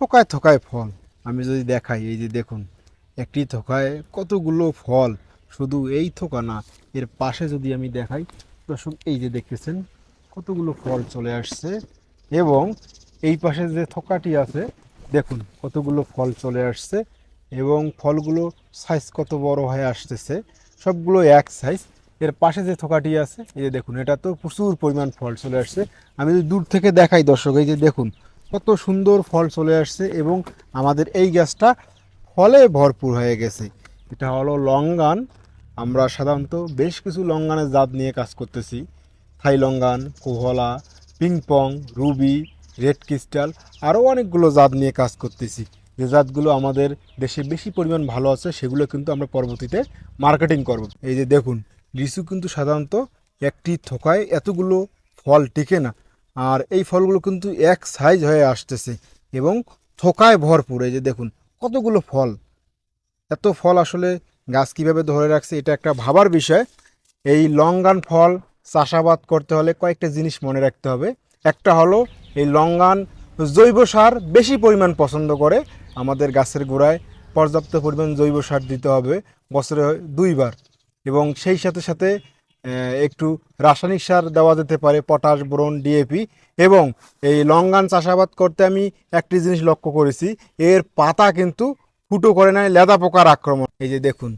থোকায় থোকায় ফল। আমি যদি দেখাই, এই যে দেখুন, একটি থোকায় কতগুলো ফল। শুধু এই থোকা না, এর পাশে যদি আমি দেখাই, দর্শক, এই যে দেখতেছেন, কতগুলো ফল চলে আসছে এবং এই পাশে যে থোকাটি আছে, দেখুন, কতগুলো ফল চলে আসছে এবং ফলগুলো সাইজ কত বড় হয়ে আসতেছে। সবগুলো এক সাইজ এর পাশে যে থোকাটি আছে, এই যে দেখুন, এটা তো প্রচুর পরিমাণ ফল চলে আসছে। আমি যদি দূর থেকে দেখাই, দর্শক, এই যে দেখুন কত সুন্দর ফল চলে আসছে এবং আমাদের এই গাছটা ফলে ভরপুর হয়ে গেছে। এটা হলো লঙ্গান। আমরা সাধারণত বেশ কিছু লঙ্গানের জাত নিয়ে কাজ করতেছি। Thai longan, Kohala, ping pong, ruby, red crystal, আরও অনেকগুলো জাত নিয়ে কাজ করতেছি। যে জাতগুলো আমাদের দেশে বেশি পরিমাণ ভালো আছে, সেগুলো কিন্তু আমরা পরবর্তীতে মার্কেটিং করব। এই যে দেখুন, লিচু কিন্তু সাধারণত একটি থোকায় এতগুলো ফল টিকে না। আর এই ফলগুলো কিন্তু এক সাইজ হয়ে আসতেছে এবং থোকায় ভরপুর। এই যে দেখুন, কতগুলো ফল। এত ফল আসলে গাছ কীভাবে ধরে রাখছে এটা একটা ভাবার বিষয়। এই লঙ্গান ফল চাষাবাদ করতে হলে কয়েকটা জিনিস মনে রাখতে হবে। একটা হলো, এই লঙ্গান জৈব সার বেশি পরিমাণ পছন্দ করে। আমাদের গাছের গোড়ায় পর্যাপ্ত পরিমাণ জৈব সার দিতে হবে বছরে দুইবার এবং সেই সাথে সাথে একটু রাসায়নিক সার দেওয়া যেতে পারে, পটাশ, বোরন ডিএপি এবং এই লঙ্গান চাষাবাদ করতে আমি একটি জিনিস লক্ষ্য করেছি, এর পাতা কিন্তু ফুটো করে নেয় লেদা পোকার আক্রমণ। এই যে দেখুন,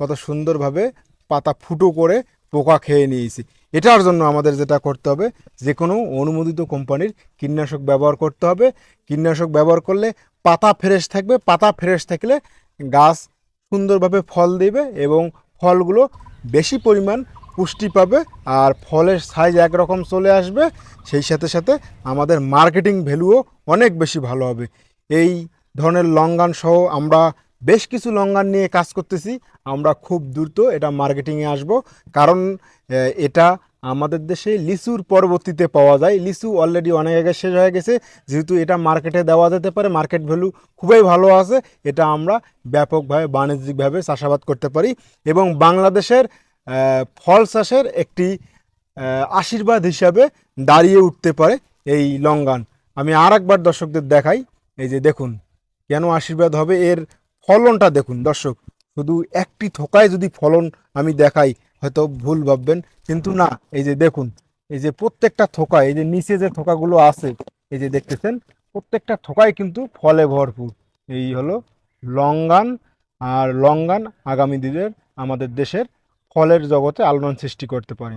কত সুন্দরভাবে পাতা ফুটো করে পোকা খেয়ে নিয়েছি। এটার জন্য আমাদের যেটা করতে হবে যে কোনো অনুমোদিত কোম্পানির কীটনাশক ব্যবহার করতে হবে। কীটনাশক ব্যবহার করলে পাতা ফ্রেশ থাকবে, পাতা ফ্রেশ থাকলে গাছ সুন্দরভাবে ফল দেবে এবং ফলগুলো বেশি পরিমাণ পুষ্টি পাবে আর ফলের সাইজ একরকম চলে আসবে, সেই সাথে সাথে আমাদের মার্কেটিং ভ্যালুও অনেক বেশি ভালো হবে। এই ধরনের লঙ্গান সহ আমরা বেশ কিছু লঙ্গান নিয়ে কাজ করতেছি, আমরা খুব দ্রুত এটা মার্কেটিংয়ে আসব। কারণ এটা আমাদের দেশে লিচুর পরবর্তীতে পাওয়া যায়। লিচু অলরেডি অনেক আগে শেষ হয়ে গেছে, যেহেতু এটা মার্কেটে দেওয়া যেতে পারে মার্কেট ভ্যালু খুবই ভালো আছে, এটা আমরা ব্যাপকভাবে বাণিজ্যিকভাবে চাষাবাদ করতে পারি। এবং বাংলাদেশের ফল চাষের একটি আশীর্বাদ হিসাবে দাঁড়িয়ে উঠতে পারে এই লঙ্গান। আমি আর একবার দর্শকদের দেখাই, এই যে দেখুন, কেন আশীর্বাদ হবে, এর ফলনটা দেখুন দর্শক। শুধু একটি থোকায় যদি ফলন আমি দেখাই, হয়তো ভুল ভাববেন, কিন্তু না, এই যে দেখুন, এই যে প্রত্যেকটা থোকা এই যে নিচে যে থোকাগুলো আছে, এই যে দেখতেছেন, প্রত্যেকটা থোকায় কিন্তু ফলে ভরপুর। এই হলো লঙ্গান, আর লঙ্গান আগামী দিনের আমাদের দেশের ফলের জগতে আলোড়ন সৃষ্টি করতে পারে।